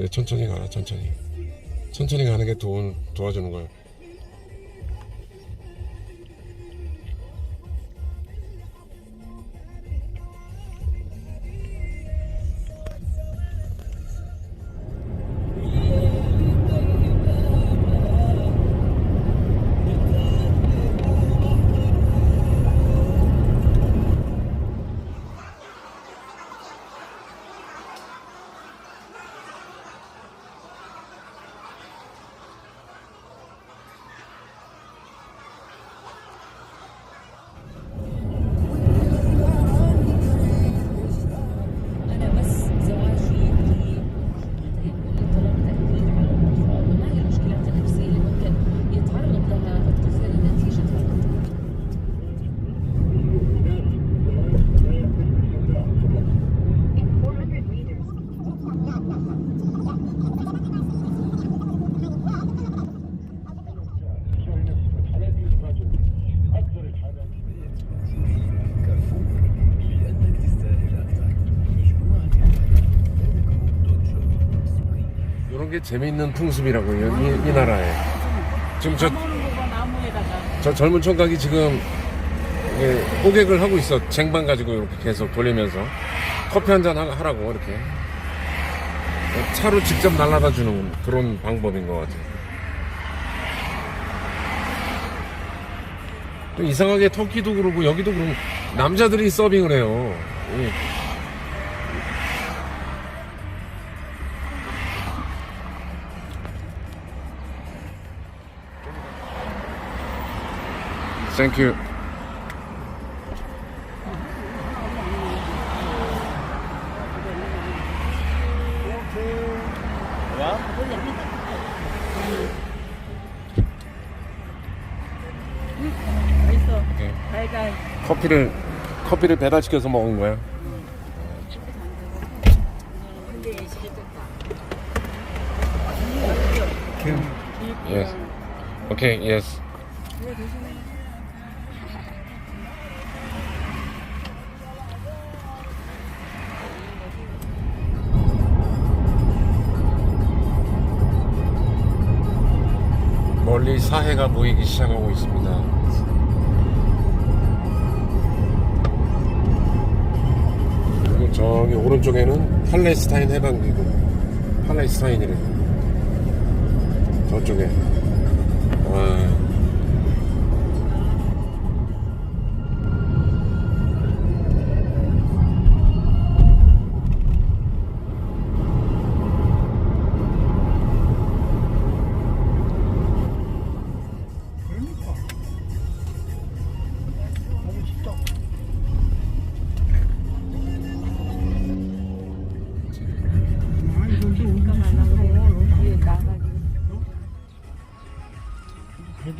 그래, 천천히 가라 천천히. 천천히 가는 게 도, 도와주는 거야 재미있는 풍습이라고요 이, 이 나라에. 지금 저, 저 젊은 총각이 지금 이게 호객을 하고 있어. 쟁반 가지고 이렇게 계속 돌리면서. 커피 한 잔 하라고 이렇게. 차로 직접 날라다 주는 그런 방법인 것 같아요. 또 이상하게 터키도 그러고 여기도 그러고 남자들이 서빙을 해요 이- Thank you. 오케이. 커피를 커피를 배달시켜서 먹은 거야. Yes. Okay. Yes. 멀리 사해가 보이기 시작하고 있습니다. 그리고 저기 오른쪽에는 팔레스타인 해방기구. 팔레스타인이래. 저쪽에. 아,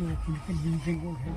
그래도 그렇게 민생을 해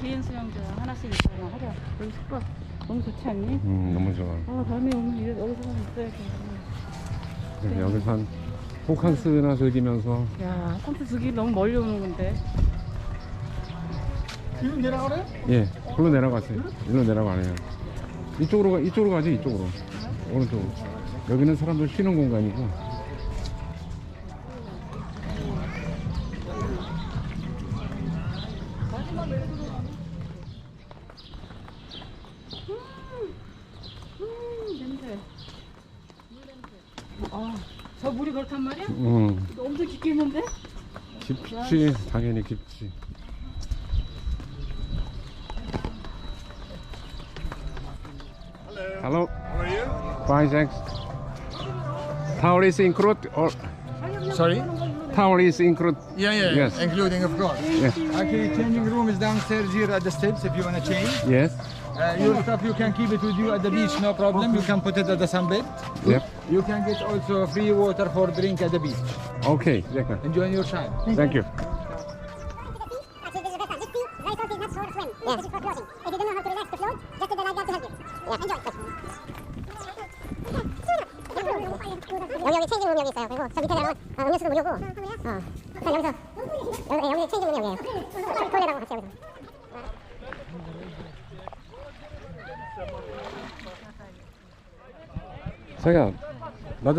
개인 수영장 하나씩 있잖아. 하자. 여기 숙박 너무 좋지 않니? 음, 너무 좋아. 아 다음에 오면 이래- 여기서만 있어야 돼. 그래서 여기서 한 호캉스나 즐기면서 야, 컴퓨터 두기 너무 멀리 오는 건데. 예, 글로 내려갔어요. 일로 내려가네요. 이쪽으로 가, 이쪽으로 가지, 이쪽으로. 오른쪽으로. 여기는 사람들 쉬는 공간이고. 음, 냄새. 아, 저 물이 그렇단 말이야? 음, 엄청 깊게 있는데? 깊지, 당연히 깊지. Hello. How are you? Fine, thanks. Towel is included or Sorry? towel is included? Yeah, yeah, Yes. including of course. Yes. Actually, changing room is downstairs here at the steps if you want to change. Yes. Uh, your stuff you can keep it with you at the beach, no problem. You can put it at the sunbed. Yep. You can get also free water for drink at the beach. Okay. Enjoy your time. Thank you.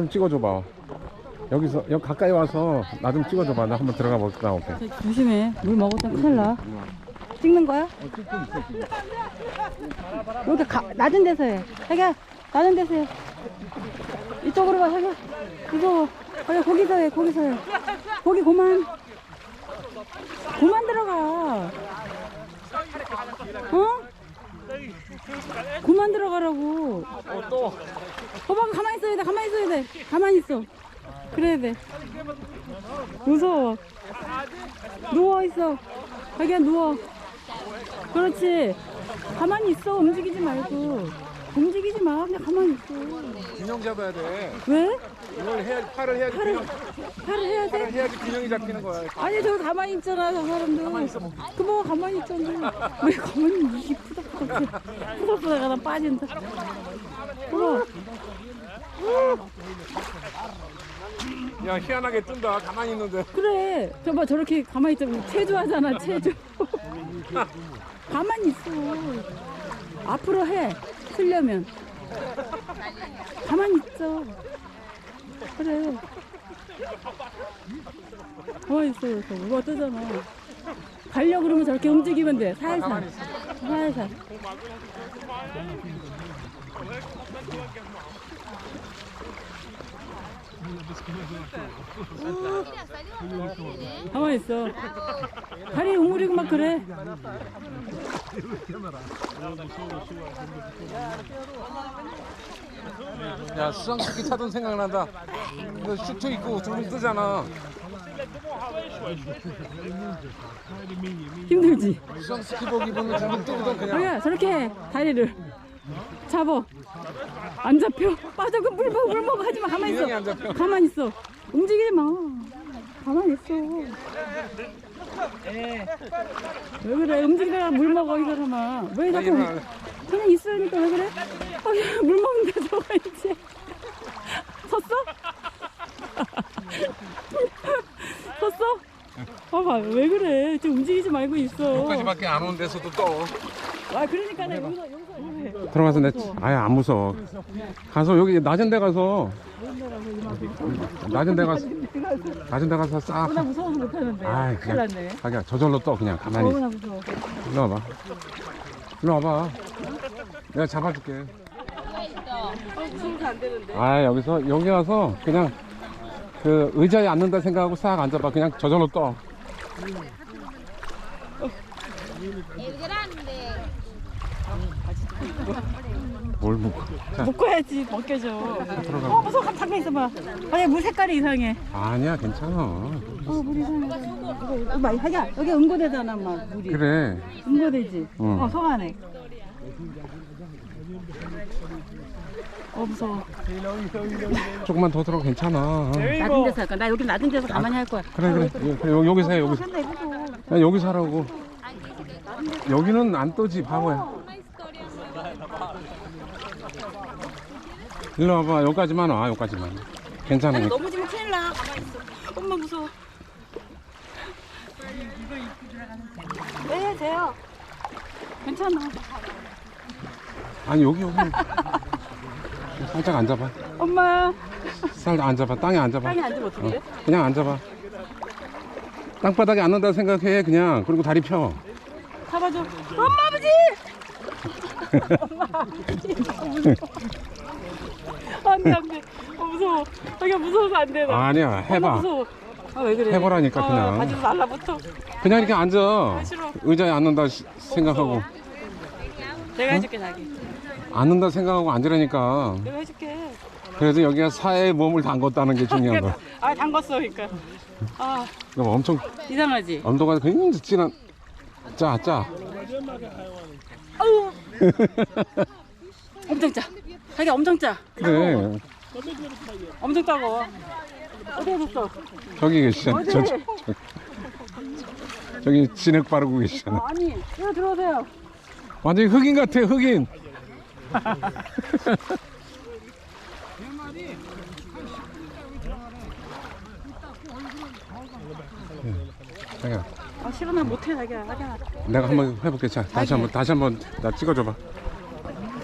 좀 찍어줘봐. 여기서 여기 가까이 와서 나 좀 찍어줘봐. 나 한번 들어가 볼까 올게. 조심해. 물 먹었다 큰일 나. 찍는 거야? 여기 가, 낮은 데서 해. 자기야, 낮은 데서 해. 이쪽으로 가, 자기야. 무서워. 자기야, 거기서 해, 거기서 해. 거기 그만. 그만 들어가. 어? 그만 들어가라고. 봐봐, 가만히 있어야 돼, 가만히 있어야 돼. 가만히 있어. 그래야 돼. 무서워. 누워 있어. 자기야 누워. 그렇지. 가만히 있어. 움직이지 말고. 움직이지 마. 그냥 가만히 있어. 균형 잡아야 돼. 왜? 이걸 해야 팔을 해야지 팔을 균형, 팔을 해야 돼? 해야지 균형이 잡히는 거야. 아니 저 가만히 있잖아 저 사람들. 그뭐 가만히 있잖아. 왜 가만히 이 푸덕푸덕 푸덕푸덕 하다 빠진다. 어. 야 희한하게 뜬다. 가만히 있는데. 그래. 저봐 저렇게 가만히 있자면 체조하잖아 체조. 가만히 있어. 앞으로 해. 쓰려면. 가만히 있어. 그래. 가만히 있어. 그래서 뭐가 뜨잖아. 가려 그러면 저렇게 움직이면 돼. 살살. 살살. 가만히 있어. 다리 우물이고 막 그래. 야 수상스키 타던 생각난다. 이거 슈트 입고 좀 뜨잖아. 힘들지? 수상스키복 입으면 좀 뜨거든 그냥. 자기야 저렇게 해 다리를 잡어. 안 잡혀. 빠져. 그 물 먹어 물 먹어 하지마. 가만히 있어. 가만히 있어. 움직이지 마. 가만히 있어. 왜 그래? 움직이다가 물 먹어 이 사람아. 왜 자꾸 일어나. 그냥 있으니까 왜 그래? 어, 야, 물 먹는데 저거 이제. 섰어? 섰어? 봐봐. 왜 그래? 지금 움직이지 말고 있어. 여기까지밖에 안 오는 데서도 떠. 아 그러니까 나 여기서 들어가서 내 아예 안 무서워. 가서 여기 낮은 데 가서 낮은 데 가서 낮은 데 가서 싹. 나 무서워서 못하는데 아이 큰일 그냥 났네 자기야 저절로 떠 그냥 가만히. 너무나 무서워 일로 와봐. 일로 와봐. 내가 잡아줄게. 아 여기서 여기 와서 그냥 그 의자에 앉는다 생각하고 싹 앉아봐. 그냥 저절로 떠. 뭘 묶어? 자, 묶어야지 벗겨져 어 무서워 잠깐 있어봐 아니 물 색깔이 이상해 아니야 괜찮아. 어물 이상해 이거 막 하야 여기 응고대잖아 막 물이 그래. 응고대지 응. 어 속안에 어 무서워 조금만 더 들어 괜찮아. 낮은 데서 할까 나 여기 낮은 데서 가만히 할 거야 그래 그래. 여- 그래 여- 여기서 해 여기서. 야, 여기서 하라고. 여기는 안 떠지 바보야 일로 와봐 여기까지만 와 여기까지만 괜찮아 넘어지면 큰일 나. 가만히 있어. 엄마 무서워. 네, 돼요. 괜찮아. 아니 여기 여기 살짝 앉아봐 엄마. 살짝 앉아봐 땅에 앉아봐 땅에 앉으면 어떻게 돼? 어, 그냥 앉아봐 땅바닥에 앉는다 생각해 그냥 그리고 다리 펴 잡아줘. 엄마 아버지! 엄마 아버지. 안 돼, 안 돼. 어, 무서워. 자기가 무서워서 안 돼. 나. 아니야 해봐 무서워. 아, 왜 그래? 해보라니까, 그냥. 가지고 날라붙어. 그냥 이렇게 앉아 싫어. 의자에 앉는다 시- 생각하고 내가 해줄게, 자기. 앉는다 생각하고 앉으라니까 내가 해줄게. 그래서 여기가 사회에 몸을 담궜다는 게 중요한 거야 아, 담궜어, 그러니까. 아, 이거 엄청 이상하지? 엄도가 굉장히 진한 짜짜 아우. 엄청 짜. 자기 엄청 짜. 그래 엄청 따가워. 어디에 뒀어? 저기 계시잖아 저, 저, 저, 저기 진흙 바르고 계시잖아 아 니, 이거 들어오세요. 완전히 흑인 같아 흑인 자기야 아, 싫어, 나 못해, 자기야. 자기야. 내가 한번 해볼게 자 다시 한번 다시 한번 나 찍어줘봐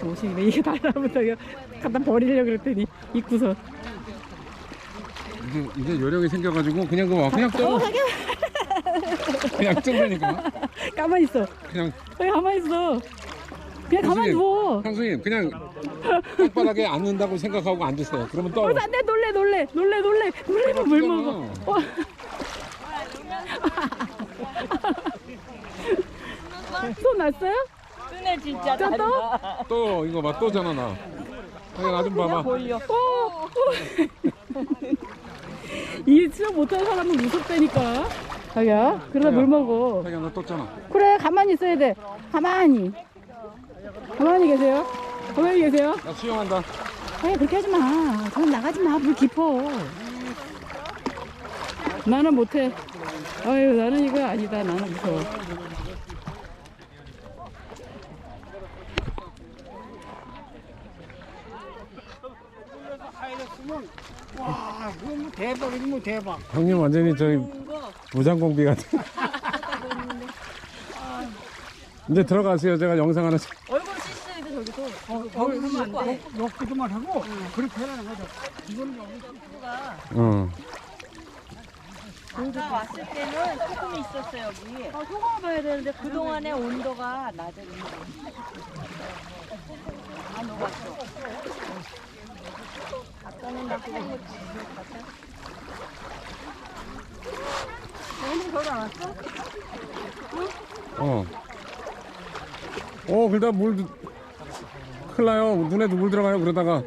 옷이 왜 이게 달라붙어. 이거 갖다 버리려고 그랬더니, 입구서. 이게, 이게 요령이 생겨가지고 그냥 그거 그냥 떠 그냥 뜨니까 가만히 있어. 그냥 왜 가만히 있어? 그냥 형수님, 누워. 형수님 그냥 땅바닥에 앉는다고 생각하고 앉으세요 그러면 떠 어, 안돼 놀래 놀래 놀래 놀래 놀래면 물 먹어. 어. 손 났어요? 네 진짜 자 또? 또 이거 봐 또잖아 나 자기야 나좀 봐봐 어. 어. 이 수영 못하는 사람은 무섭다니까. 자기야 그러다 물 먹어. 자기야 나 떴잖아 그래 가만히 있어야 돼. 가만히. 가만히 계세요. 가만히 계세요. 나 수영한다 아니 그렇게 하지 마. 그럼 나가지 마. 물 깊어. 나는 못해. 아유 나는 이거 아니다. 나는 무서워. 와, 그거 뭐 대박이지 뭐 대박. 형님 완전히 저희 무장공비 같은 이제 들어가세요 제가 영상 하나 찍- 얼굴 씻어야 돼 저기서. 거기 하면 안 돼. 욕기도만 하고 그렇게 하라는 거죠. 이거는 어. 아까 왔을 때는 조금 있었어요 여기 아 소금 봐야 되는데 그동안의 온도가 낮은 안 녹았어 그거 어. 어, 그러다 물, 큰일 나요. 눈에도 물 들어가요, 그러다가.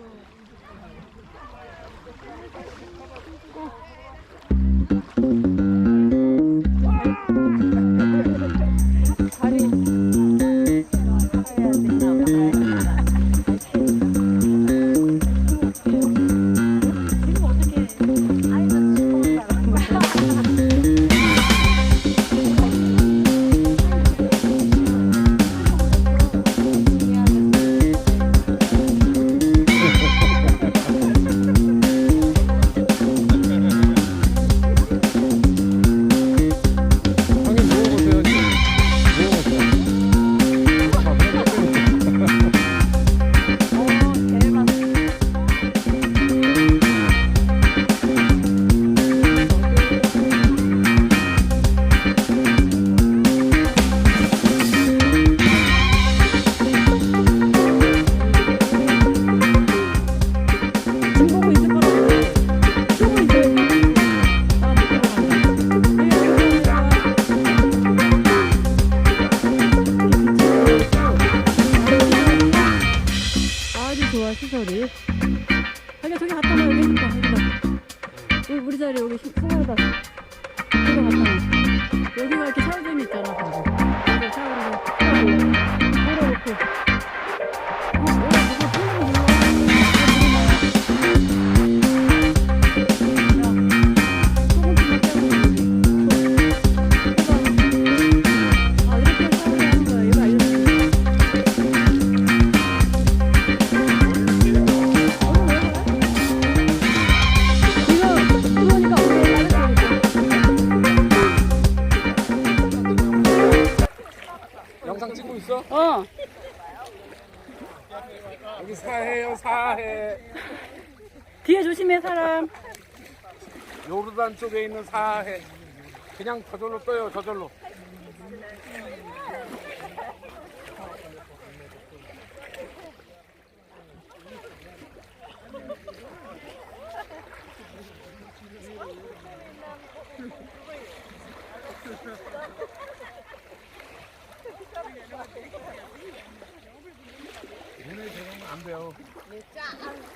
뒤에 조심해 사람. 요르단 쪽에 있는 사해. 그냥 저절로 떠요, 저절로.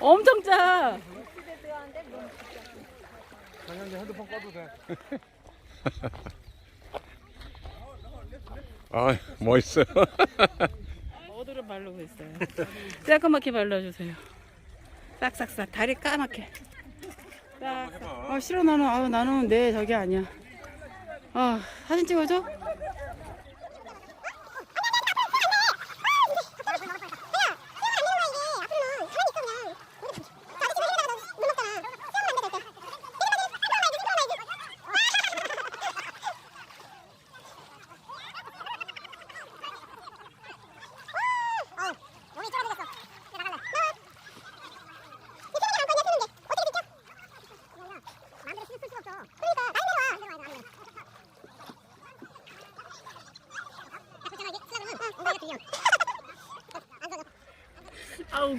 엄청 짜. 핸드폰 꺼도 돼. 아, 멋있어요. 어디로 바르고 있어요? 새까맣게 발라주세요. 싹싹싹 다리 까맣게. 싹. 아 싫어 나는 아 나는 내 저게 아니야. 아 사진 찍어줘?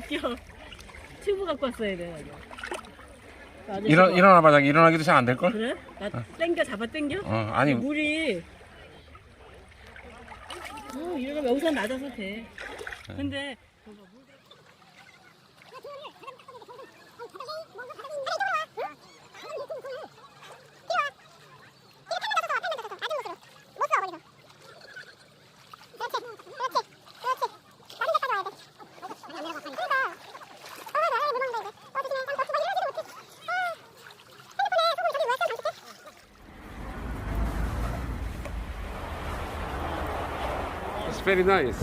웃겨. 튜브 갖고 왔어야 돼. 아저씨가. 일어, 일어나 봐, 자기. 일어나기도 잘 안 될 걸? 그래? 나 땡겨 잡아 땡겨? 어, 아니, 물이 어, 이러면 여기서 낮아서 돼. 근데 very nice.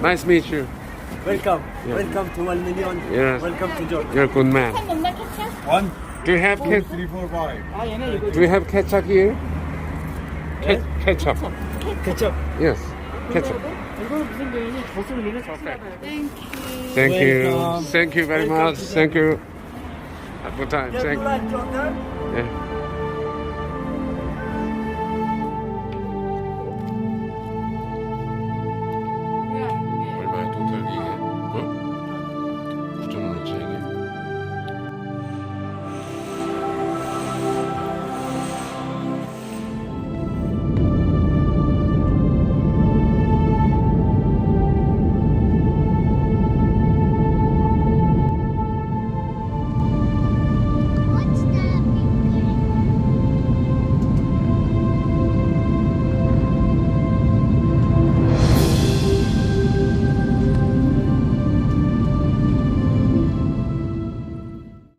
Nice meet you. Welcome. Yeah. Welcome to 1 million. Yes. Welcome to Jordan. You're a good man. One. Do you have ketchup? Three, four, five. Do you have ketchup here? Ke ketchup. Ketchup. Yes. Ketchup. Thank you. Thank you. Thank you very Welcome much. Thank you. Have a good time. Thank you. Yeah.